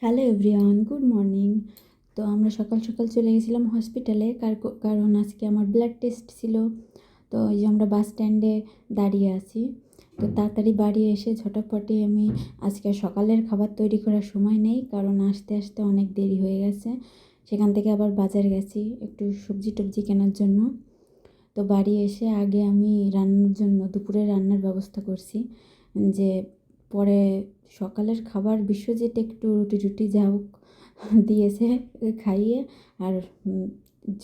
Hello everyone, good morning. তো আমরা সকাল সকাল চলে গেছিলাম হসপিটালে, কার- কারণ আজকে আমার ব্লাড টেস্ট ছিল। তো এই যে আমরা বাস স্ট্যান্ডে দাঁড়িয়ে আছি। তো তাড়াতাড়ি বাড়ি এসে ঝটাপটি আমি আজকে সকালের খাবার তৈরি করার সময় নেই, কারণ আসতে আসতে অনেক দেরি হয়ে গেছে। সেখান থেকে আবার বাজার গেছি একটু সবজি টবজি কেনার জন্য। তো বাড়ি এসে আগে আমি রান্নার জন্য, দুপুরে রান্নার ব্যবস্থা করছি। যে পরে সকালের খাবার বিশ্বজিৎ একটু রুটি টুটি যা হোক দিয়েছে খাইয়ে আর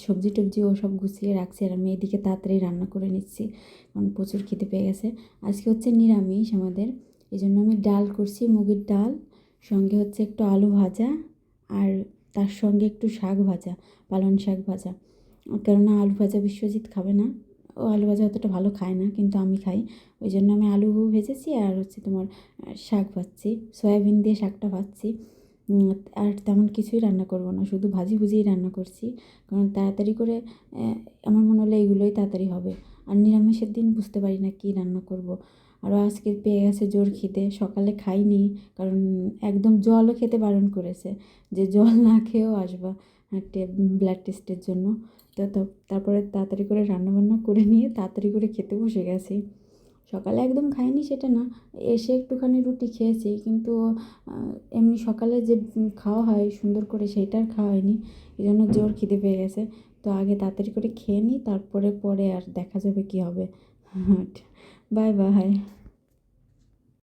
সবজি টবজি ও সব গুছিয়ে রাখছি আর আমি এদিকে তাড়াতাড়ি রান্না করে নিচ্ছি কারণ প্রচুর খেতে পেয়ে গেছে। আজকে হচ্ছে নিরামিষ আমাদের এই জন্য আমি ডাল করছি, মুগের ডাল, সঙ্গে হচ্ছে একটু আলু ভাজা আর তার সঙ্গে একটু শাক ভাজা, পালং শাক ভাজা। কেননা আলু ভাজা বিশ্বজিৎ খাবে না। ও আলু ভাজা অতটা ভালো খায় না, কিন্তু আমি খাই। ওই জন্য আমি আলু ভেজেছি আর হচ্ছে তোমার শাক ভাজছি, সয়াবিন দিয়ে শাকটা ভাজছি। আর তেমন কিছুই রান্না করব না, শুধু ভাজি ভুজিই রান্না করছি। কারণ তাড়াতাড়ি করে আমার মনে হলো এগুলোই তাড়াতাড়ি হবে। আর নিরামিষের দিন বুঝতে পারি না কী রান্না করব। আরও আজকে পেয়ে গেছে জোর খিদে, সকালে খাইনি, কারণ একদম জলও খেতে বারণ করেছে। যে জল না খেয়েও আসবা। ব্লাড টেস্টের জন্য। তো তারপরে তাড়াতাড়ি করে রান্নাবান্না করে নিয়ে তাড়াতাড়ি করে খেতে বসে গেছি। সকালে একদম খাইনি সেটা না, এসে একটুখানি রুটি খেয়েছি কিন্তু এমনি সকালে যে খাওয়া হয়, সুন্দর করে সেইটা আর খাওয়া হয়নি। এই জন্য জোর খিদে পেয়ে গেছে। তো আগে তাড়াতাড়ি করে খেয়ে নিই, তারপরে পরে আর দেখা যাবে কী হবে। Bye bye.